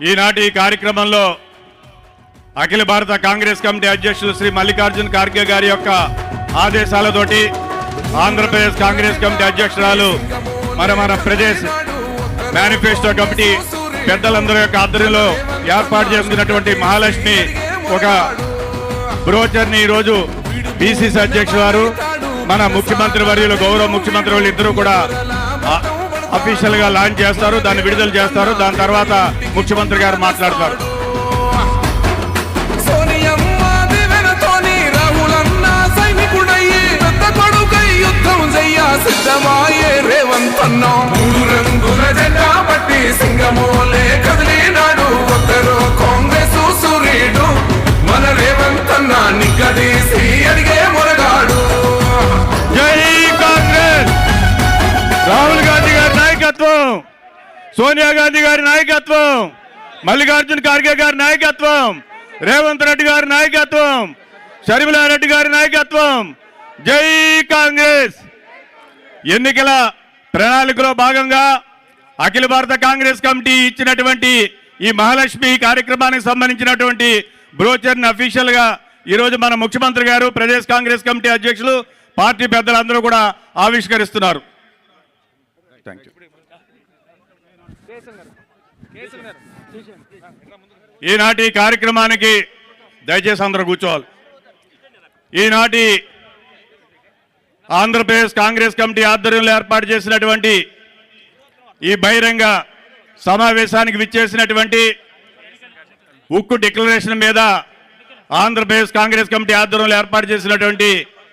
ఈనాటి ఈ కార్యక్రమంలో అఖిల భారత కాంగ్రెస్ కమిటీ అధ్యక్షులు శ్రీ మల్లికార్జున్ ఖార్గే గారి యొక్క ఆదేశాలతోటి ఆంధ్రప్రదేశ్ కాంగ్రెస్ కమిటీ అధ్యక్షురాలు మరి మన ప్రదేశ్ మేనిఫెస్టో కమిటీ పెద్దలందరి యొక్క ఆధ్వర్యంలో ఏర్పాటు చేసుకున్నటువంటి మహాలక్ష్మి ఒక బ్రోచర్ని ఈరోజు బీసీసీ అధ్యక్షులు వారు మన ముఖ్యమంత్రి వర్యులు గౌరవ ముఖ్యమంత్రి వాళ్ళు ఇద్దరు కూడా అఫీషియల్గా లాంచ్ చేస్తారు దాన్ని విడుదల చేస్తారు దాని తర్వాత ముఖ్యమంత్రి గారు మాట్లాడతారు. సోనియమ్మ పెద్ద కొడుకై యుద్ధం సిద్ధమాయే రేవంత్ అన్న. నాయకత్వం. సోనియా గాంధీ గారి నాయకత్వం. మల్లికార్జున ఖార్గే గారి నాయకత్వం. రేవంత్ రెడ్డి గారి నాయకత్వం. షర్మిలారెడ్డి గారి నాయకత్వం. జై కాంగ్రెస్. ఎన్నికల ప్రణాళికలో భాగంగా అఖిల భారత కాంగ్రెస్ కమిటీ ఇచ్చినటువంటి ఈ మహాలక్ష్మి కార్యక్రమానికి సంబంధించినటువంటి బ్రోచర్ని అఫీషియల్గా ఈరోజు మన ముఖ్యమంత్రి గారు ప్రదేశ్ కాంగ్రెస్ కమిటీ అధ్యక్షులు పార్టీ పెద్దలందరూ కూడా ఆవిష్కరిస్తున్నారు. థ్యాంక్ యూ ఈనాటి కార్యక్రమానికి దయచేసి అందరూ కూర్చోవాలి. ఈనాటి ఆంధ్రప్రదేశ్ కాంగ్రెస్ కమిటీ ఆధ్వర్యంలో ఏర్పాటు చేసినటువంటి ఈ బహిరంగ సమావేశానికి విచ్చేసినటువంటి ఉక్కు డిక్లరేషన్ మీద ఆంధ్రప్రదేశ్ కాంగ్రెస్ కమిటీ ఆధ్వర్యంలో ఏర్పాటు చేసినటువంటి